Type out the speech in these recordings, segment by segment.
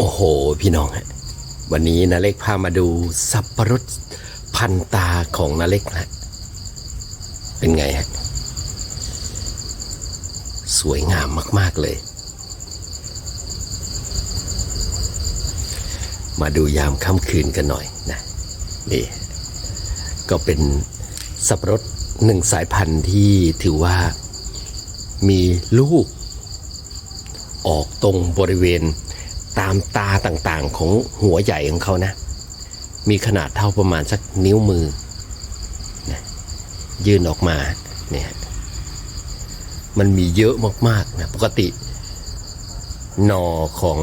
โอ้โห พี่น้องฮะวันนี้นาเล็กพามาดูสับปะรดพันตาของนาเล็กนะเป็นไงฮะสวยงามมาก ๆ เลย มาดูยามค่ำคืนกันหน่อยนะนี่ ก็เป็นสับปะรดหนึ่งสายพันธุ์ที่ถือว่ามีลูก ออกตรงบริเวณ ตามตาต่างๆของหัวใหญ่ของเขานะ มีขนาดเท่าประมาณสักนิ้วมือนะยื่นออกมาเนี่ยมันมีเยอะมากๆนะปกติหนอของ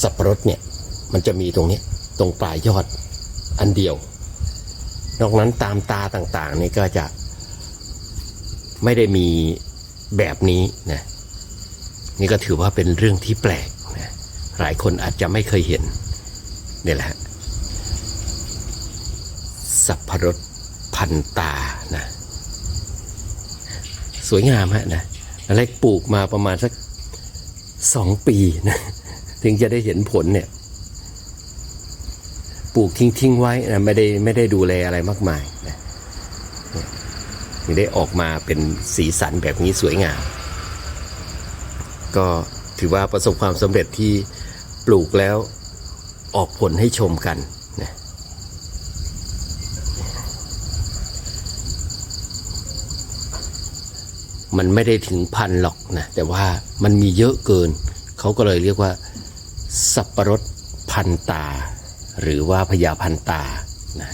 สับปะรดเนี่ยมันจะมีตรงนี้ตรงปลายยอดอันเดียว นอกนั้นตามตาต่างๆนี่ก็จะไม่ได้มีแบบนี้นะนี่ก็ถือว่าเป็นเรื่องที่แปลก หลายคนอาจจะไม่เคยเห็นนี่แหละสับพรสพันตานะสวยงามฮะนะอะไรปลูกมาประมาณสักสองปีนะถึงจะได้เห็นผลเนี่ย ปลูกทิ้งทิ้งๆไว้นะไม่ได้ไม่ได้ดูแลอะไรมากมายนะเนี่ยได้ออกมาเป็นสีสันแบบนี้สวยงาม ก็ ถือว่าประสบความสำเร็จที่ปลูกแล้วออกผลให้ชมกันนะมันไม่ได้ถึงพันหรอกนะ แต่ว่ามันมีเยอะเกิน เขาก็เลยเรียกว่า สับปะรดพันตา หรือว่าพญาพันตานะ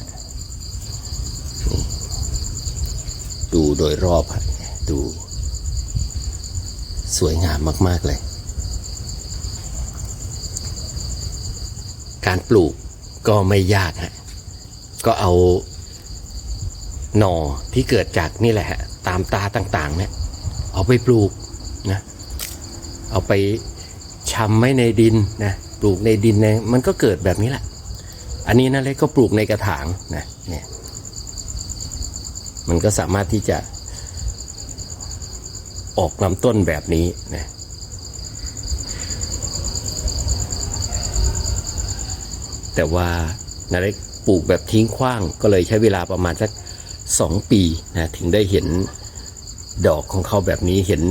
ดูโดยรอบฮะดูสวยงามมาก ๆ เลย การปลูกก็ไม่ยากฮะก็เอาหน่อที่เกิดจากนี่แหละฮะตามตาต่างๆ เนี่ยเอาไปปลูกนะเอาไปชำไว้ในดินนะปลูกในดินเนี่ยมันก็เกิดแบบนี้แหละ อันนี้นะเล็กก็ปลูกในกระถางนะเนี่ยมันก็สามารถที่จะออกลำต้นแบบนี้นะ แต่ว่านาเล็กปลูกแบบทิ้งขว้าง ก็เลยใช้เวลาประมาณสักสองปีนะถึงได้เห็นดอกของเขาแบบนี้เห็น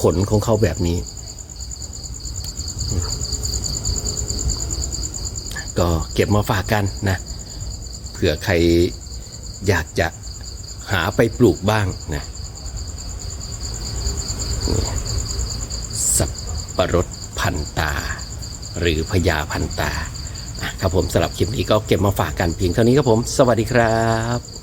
ผลของเขาแบบนี้ ก็เก็บมาฝากกันนะเผื่อใครอยากจะหาไปปลูกบ้างนะสับปะรดพันตา หรือพญาพันตา ครับผมสำหรับคลิปนี้ก็เก็บมาฝากกันเพียงเท่านี้ครับผม สวัสดีครับ